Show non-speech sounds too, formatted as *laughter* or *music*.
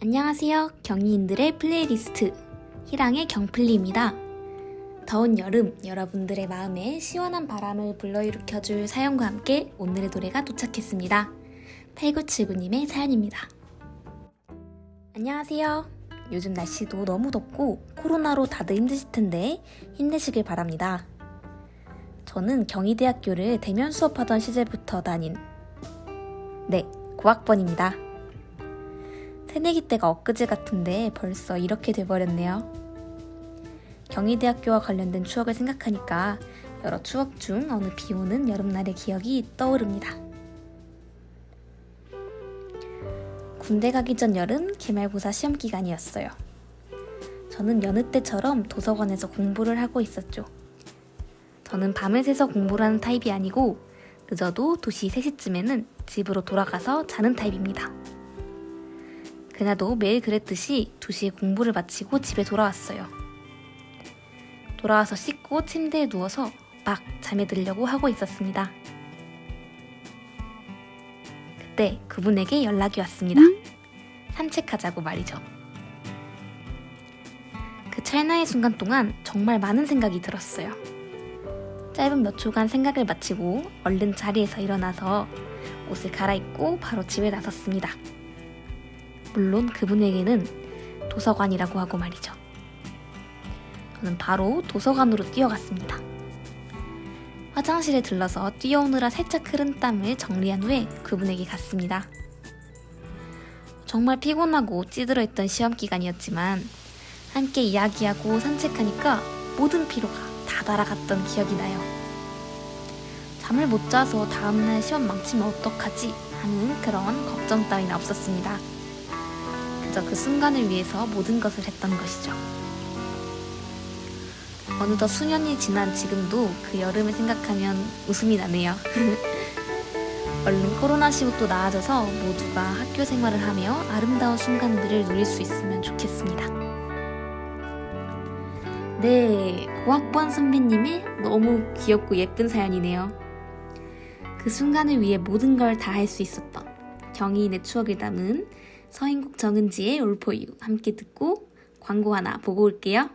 안녕하세요. 경이인들의 플레이리스트 희랑의 경플리입니다. 더운 여름 여러분들의 마음에 시원한 바람을 불러일으켜줄 사연과 함께 오늘의 노래가 도착했습니다. 8979님의 사연입니다. 안녕하세요. 요즘 날씨도 너무 덥고 코로나로 다들 힘드실 텐데 힘내시길 바랍니다. 저는 경희대학교를 대면 수업하던 시절부터 다닌 네, 고학번입니다. 새내기 때가 엊그제 같은데 벌써 이렇게 돼버렸네요. 경희대학교와 관련된 추억을 생각하니까 여러 추억 중 어느 비 오는 여름날의 기억이 떠오릅니다. 군대 가기 전 여름 기말고사 시험 기간이었어요. 저는 여느 때처럼 도서관에서 공부를 하고 있었죠. 저는 밤을 새서 공부를 하는 타입이 아니고 늦어도 2시 3시쯤에는 집으로 돌아가서 자는 타입입니다. 그날도 매일 그랬듯이 2시에 공부를 마치고 집에 돌아왔어요. 돌아와서 씻고 침대에 누워서 막 잠에 들려고 하고 있었습니다. 그때 그분에게 연락이 왔습니다. 산책하자고 말이죠. 그 찰나의 순간 동안 정말 많은 생각이 들었어요. 짧은 몇 초간 생각을 마치고 얼른 자리에서 일어나서 옷을 갈아입고 바로 집에 나섰습니다. 물론 그분에게는 도서관이라고 하고 말이죠. 저는 바로 도서관으로 뛰어갔습니다. 화장실에 들러서 뛰어오느라 살짝 흐른 땀을 정리한 후에 그분에게 갔습니다. 정말 피곤하고 찌들어 있던 시험 기간이었지만 함께 이야기하고 산책하니까 모든 피로가 다 날아갔던 기억이 나요. 잠을 못 자서 다음날 시험 망치면 어떡하지 하는 그런 걱정 따위는 없었습니다. 그저 그 순간을 위해서 모든 것을 했던 것이죠. 어느덧 수년이 지난 지금도 그 여름을 생각하면 웃음이 나네요. *laughs* 얼른 코로나 시국도 나아져서 모두가 학교 생활을 하며 아름다운 순간들을 누릴 수 있으면 좋겠습니다. 네, 고학번 선배님의 너무 귀엽고 예쁜 사연이네요. 그 순간을 위해 모든 걸 다 할 수 있었던 경이인의 추억을 담은 서인국 정은지의 올포유 함께 듣고 광고 하나 보고 올게요.